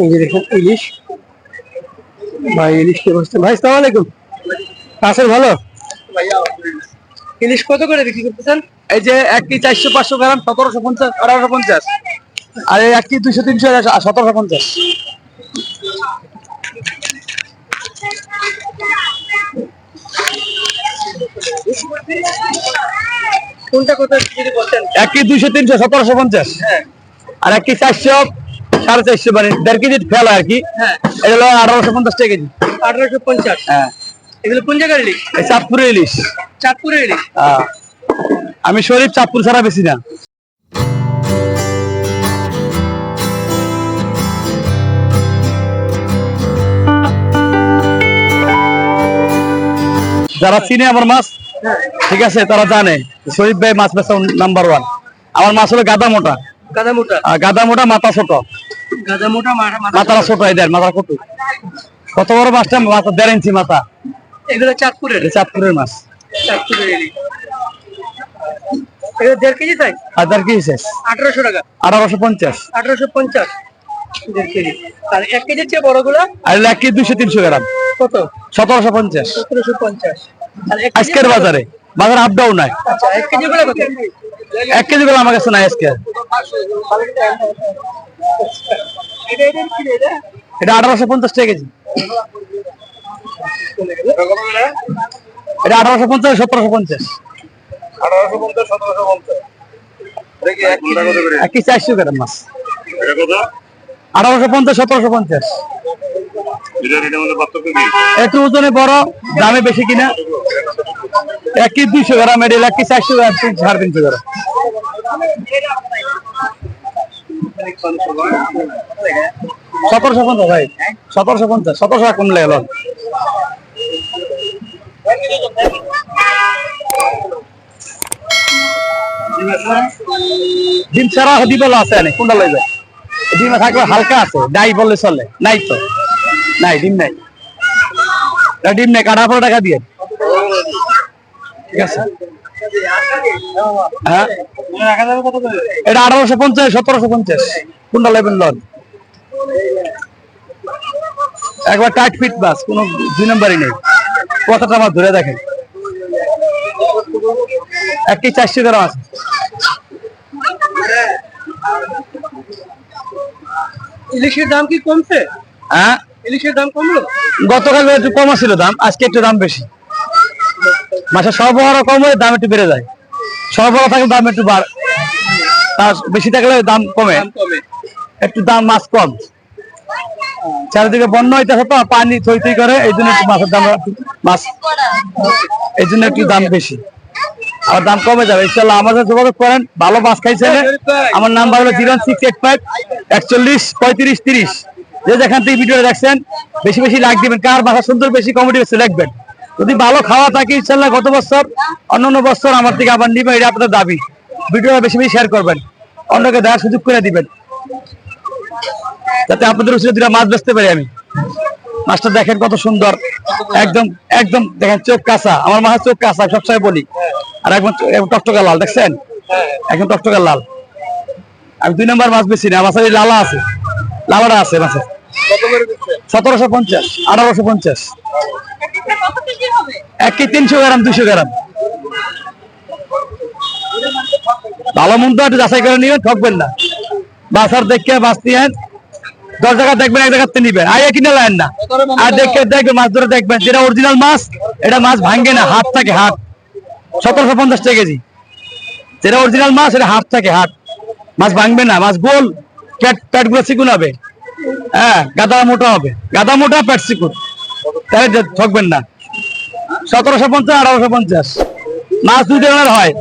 এই যে দেখুন ইলিশ। ভাই ইলিশ কে বসছেন ভাই সালাম আলাইকুম। আছেন ভালো? ইলিশ কত করে বিক্রি করতেছেন? এই যে এক কি চারশো পাঁচশো গ্রাম সতেরোশো পঞ্চাশ আঠারোশো পঞ্চাশ। আর এক কি দুইশো তিনশো সতেরোশো পঞ্চাশ। কোনটা কত যদি বলতেন এক কি দুইশো তিনশো সতেরোশো পঞ্চাশ। আর এক কি চারশো সাড়ে চারশো মানে দেড় কেজি ফেলা আর কি। হ্যাঁ। এটা হলো আঠারোশো পঞ্চাশ টাকা কেজি। আঠারোশো পঞ্চাশ। হ্যাঁ। এগুলো কোন জায়গার ইলিশ? চাঁদপুরের ইলিশ। চাঁদপুরের ইলিশ? হ্যাঁ। আমি শরীফ চাঁদপুর ছাড়া বেশি না। যারা চিনে আমার মাছ ঠিক আছে তারা জানে। শরীফ ভাই মাছ বেচা নাম্বার ওয়ান আমার মাছ হলো গাদা মোটা। গাদা মোটা। গাদা মোটা মাথা ছোট। মাথাটা ছোট। এদের মাথা কটু। কত বড় মাছটা মাথা দেড় ইঞ্চি মাথা। এগুলো চাঁদপুরের। চাঁদপুরের মাছ। চাঁদপুরের দেড় কেজি তাই হাজার কি শেষ আঠারোশো টাকা। আঠারোশো পঞ্চাশ। আঠারোশো পঞ্চাশ। দেড় কেজি। আর এক কেজির চেয়ে বড়গুলো আর এক কেজি দুইশো তিনশো গ্রাম। কত? সতেরোশো পঞ্চাশ। সতেরোশো পঞ্চাশ। আর আজকের বাজারে। বাজার আপ ডাউন নাই। আচ্ছা এক কেজি কত? এক কেজি গুলো আমার কাছে নাই আজকে। এটা আঠারোশো পঞ্চাশ টাকা কেজি। এটা আঠারোশো পঞ্চাশ সতেরোশো পঞ্চাশ। আঠারোশো পঞ্চাশ সতেরোশো পঞ্চাশ এক করে কেজি চারশো গ্রাম মাছ। আঠারোশো পঞ্চাশ সতেরোশো পঞ্চাশ। একটু ওজনে বড় দামে বেশি কিনা। এক কেজি দুইশো গ্রাম এটা এক কেজি চারশো গ্রাম সাড়ে তিনশো গ্রাম সতেরোশো পঞ্চাশ, ভাই। সতেরোশো পঞ্চাশ, সতেরোশো কমলে গেল ডিম ছাড়া আছে অনেক কোনটা লইবে? ডিম থাকলে হালকা আছে, নাই বললে চলে, নাই তো। নাই, ডিম নাই। ডিম নাই কাটা পনেরো টাকা দিয়ে। ঠিক আছে। হ্যাঁ? এটা আঠারোশো পঞ্চাশ সতেরোশো পঞ্চাশ। কোনটা লেবেন লন? একবার টাইট ফিট বাস কোনো দুই নম্বরই নেই। কথাটা আমার ধরে দেখেন। এক কেজি চারশো গ্রাম আছে? ইলিশের দাম কি কমছে? হ্যাঁ? ইলিশের দাম কমলো? গতকাল একটু কম ছিল দাম আজকে একটু দাম বেশি। মাসে সরবরাহ কম হয়ে দাম একটু বেড়ে যায়। সরবরাহ থাকলে দাম একটু বাড়। তার বেশি থাকলে দাম কমে। একটু দাম মাছ কম। চারিদিকে বন্যা হইতেছে তো পানি থই থই করে এই জন্য একটু মাছের দাম মাছ এই জন্য একটু দাম বেশি। আর দাম কমে যাবে। ইনশাল্লাহ আমাদের যোগাযোগ করেন। ভালো মাছ খাইছেন। আমার নাম্বার হলো জিরো সিক্স এইট ফাইভ একচল্লিশ পঁয়ত্রিশ তিরিশ। যে যেখান থেকে ভিডিও দেখছেন বেশি বেশি লাইক দিবেন। কার ভাষা সুন্দর বেশি কমেডি বেশি লিখবেন যদি ভালো খাওয়া থাকে, ইনশাল্লাহ গত বছর, অন্যান্য বছর আমার থেকে আবার নিবেন এটা আপনাদের দাবি। ভিডিওটা বেশি বেশি শেয়ার করবেন। অন্যকে দেখার সুযোগ করে দিবেন। যাতে আপনাদের উচিত দুটা মাছ বেচতে পারি আমি। মাছটা দেখেন কত সুন্দর। একদম একদম দেখেন চোখ কাঁচা। আমার মাছের চোখ কাঁচা সবসময় বলি। আর একদম একদম টকটকা লাল, দেখছেন? একদম টকটকা লাল। আমি দুই নম্বর মাছ বেশি না, মাছের লালা আছে। লালাটা আছে মাছের। সতেরোশো পঞ্চাশ, আঠারোশো পঞ্চাশ। এক কেজি তিনশো গ্রাম, দুশো গ্রাম? ভালো মন্দ একটু যাচাই করে নিবেন, ঠকবেন না। বাসার দেখে মাছ দশ দেখবেন, এক নিবেন। কিনে না। আর দেখে দেখবেন মাছ ধরে দেখবেন যেটা অরিজিনাল মাছ, এটা মাছ ভাঙ্গে না, হাত থাকে হাত। সতেরোশো পঞ্চাশ টাকা কেজি। যেটা অরিজিনাল মাছ এটা হাত থাকে হাত। মাছ ভাঙবে না, মাছ গোল, পেট পেটগুলো চিকুন হবে। হ্যাঁ গাদা মোটা হবে। গাদা মোটা, পেট চিকুন। তাহলে ঠকবেন না। সতেরোশো পঞ্চাশ আঠারোশো পঞ্চাশ। মাছ দুই ধরনের হয়।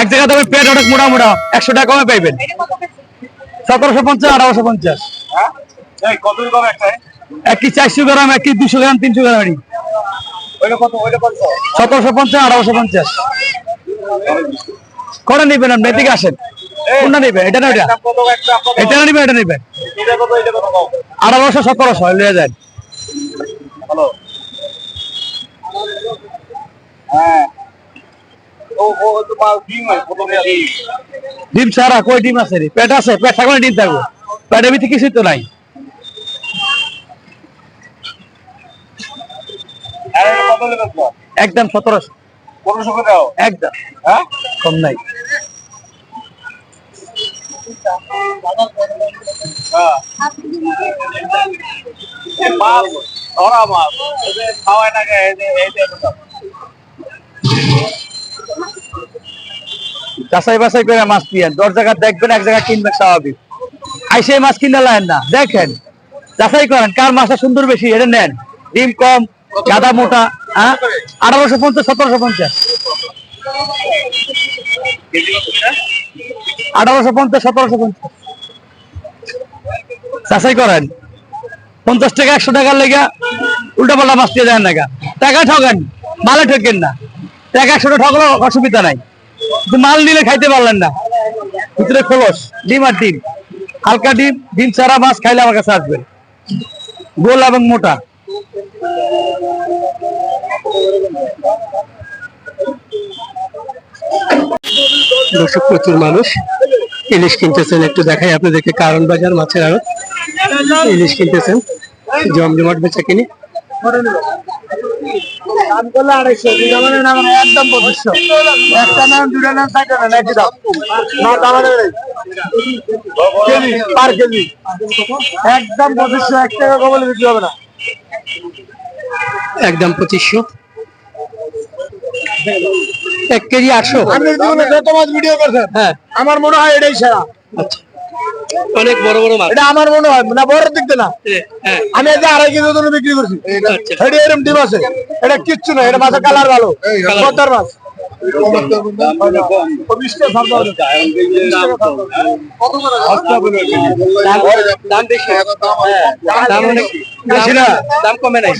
এক জায়গাতে হবে পেট অনেক মোটা মোটা একশো টাকা কমে পাইবেন। সতেরোশো পঞ্চাশ আঠারোশো পঞ্চাশ। এই কত দাম একটাই এক কি চারশো গ্রাম এক কি দুশো গ্রাম তিনশো গ্রাম সতেরোশো পঞ্চাশ আঠারোশো পঞ্চাশ। কটা নিবেন আপনি? এদিকে আসেন। কোনটা নিবেন? এটা না এটা একটা এটা না নিবেন এটা নিবেন। আঠারোশো সতেরোশো লিয়ে যান। হ্যালো। হ্যাঁ ডিম ছাড়া কই ডিম আছে রে পেট আছে পেট থাকলে ডিম থাকব পেটের ভিতরে কিছুই তো নাই একদম সতেরোশো একদম কম নাই মাছ ধরা মাছ খাওয়ায় না যাচাই বাছাই করে মাছ নিয়েন। দশ জায়গা দেখবেন, এক জায়গায় কিনবেন, স্বাভাবিক। আইসে মাছ কিনে লাইন না। দেখেন, যাচাই করেন, কার মাছটা সুন্দর বেশি, এটা নেন। ডিম কম, গাদা মোটা হ্যাঁ? আঠারোশো পঞ্চাশ, সতেরোশো পঞ্চাশ? আঠারোশো পঞ্চাশ, সতেরোশো পঞ্চাশ। যাচাই করেন। পঞ্চাশ টাকা, একশো টাকার লেগে উল্টা পাল্টা মাছ দিয়ে দেন টাকা টাকা ঠকেন, মালে ঠকেন না। টাকা একশো ঠকলো অসুবিধা নাই। মাল নিলে খাইতে পারলেন না। ভিতরে খোলস, ডিম আর ডিম। হালকা ডিম ডিম ছাড়া মাছ খাইলে আমার কাছে আসবে। গোল এবং মোটা। দর্শক, প্রচুর মানুষ। ইলিশ কিনতেছেন, একটু দেখাই আপনাদেরকে কারণ বাজার, মাছের আড়ত। ইলিশ কিনতেছেন। জমজমাট বেচা কিনি। একদম পঁচিশশো। একটা নাম দুটা নাম চারটা নাম একই দাম কেজি পার কেজি। একদম পঁচিশশো এক টাকা কবলে বিক্রি হবে না। একদম পঁচিশশো। এক কেজি আটশো। আপনি যত মাছ ভিডিও করছেন। হ্যাঁ। আমার মনে হয় এটাই সেরা। আচ্ছা। অনেক বড় বড় মাছ। এটা আমার মনে হয় না বড় দিক না। হ্যাঁ। আমি এই যে আড়াই কেজি ওজনে বিক্রি করছি আচ্ছা। এটা এরকম ডিম আছে এটা কিচ্ছু না এটা মাছের কালার ভালো। পদ্মার মাছ। দাম কমে নাই।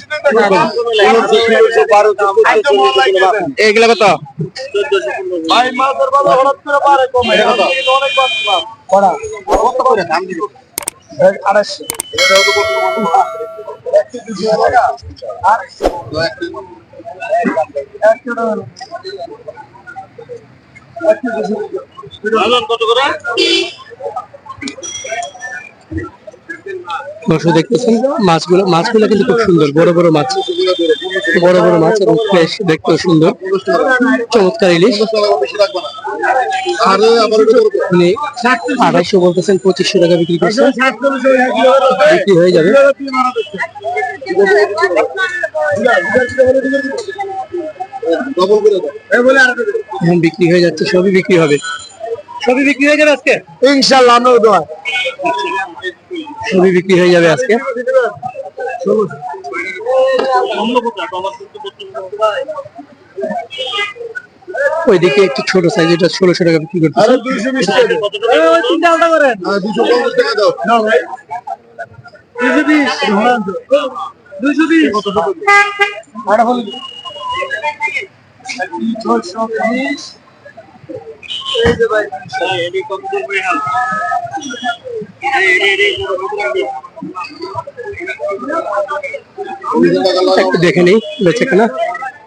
এগুলো কত? করে দেখতেছেন, মাছগুলো মাছগুলো কিন্তু খুব সুন্দর, বড় বড় মাছ, বড় বড় মাছ এবং ফ্রেশ দেখতেও সুন্দর। চমৎকার ইলিশ। উনি আড়াইশো বলতেছেন পঁচিশশো টাকা বিক্রি করছেন বিক্রি হয়ে যাবে। এখন বিক্রি হয়ে যাচ্ছে সবই বিক্রি হবে। সবই বিক্রি হয়ে যাবে আজকে? ইনশাল্লাহ আমরা দোয়া। সবই বিক্রি হয়ে যাবে আজকে। ওইদিকে একটু ছোট সাইজ এটা ষোলোশো টাকা বিক্রি একটু দেখে নেই বেচে কেনা?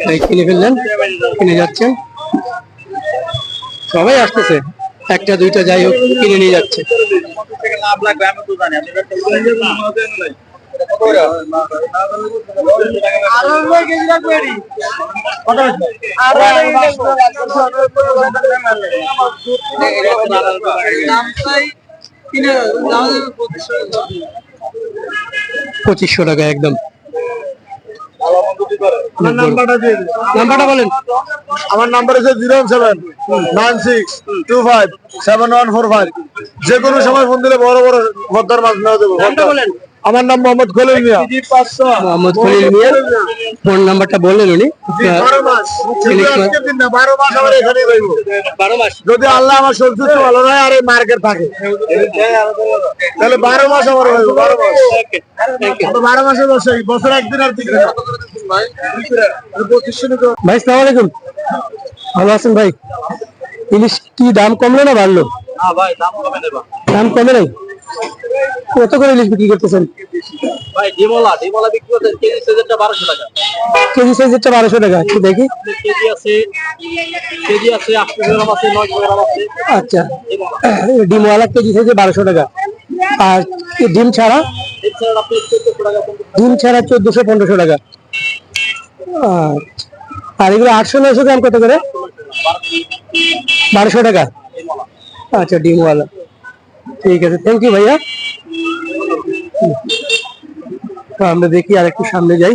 হ্যাঁ কিনে ফেললেন কিনে যাচ্ছেন। সবাই আসতেছে। একটা দুইটা যাই হোক কিনে নিয়ে যাচ্ছে। লাভ লাগবে আমি তো জানি। পঁচিশশো টাকা একদম। নাম্বারটা বলেন। আমার নাম্বার হচ্ছে zero seven nine six two five seven one four five. যে কোনো সময় ফোন দিলে বড় বড় ভদ্র মাছ নেওয়া দেবো বলেন। আমার নাম মোহাম্মদ খলিল মিয়া। মোহাম্মদ খলিল মিয়া ফোন নাম্বারটা বললেন উনি। বারো মাস। ইলিশ দিন না, বারো মাস আমার এখানেই রইবো। বারো মাস। যদি আল্লাহ আমার সবকিছু ভালো নয় আর এই মার্কেট থাকে। তাহলে বারো মাস আমার রইবো বারো মাস। বারো মাসে বসে বছর একদিন আর দিন ভাই সালাম আলাইকুম। ভালো আছেন ভাই? ইলিশ কি দাম কমলো না বাড়লো? ভাই দাম কমে দেবা। দাম কমে নাই? কত করে ইলিশ বিক্রি করতেছেন? ভাই ডিমলা ডিমলা বিক্রি করতে কেজি বারোশো টাকা। কেজি সাইজেরটা টাকা একটু দেখি? কেজি আছে কেজি আছে গ্রাম আছে নয়শো গ্রাম আছে। আচ্ছা ডিমওয়ালা কেজি সাইজে বারোশো টাকা। আর ডিম ছাড়া? ডিম ছাড়া টাকা আচ্ছা। আর এগুলো আটশো নয়শো গ্রাম কত করে? বারোশো টাকা। আচ্ছা ডিমওয়ালা। ঠিক আছে থ্যাংক ইউ ভাইয়া তো আমরা দেখি আর একটু সামনে যাই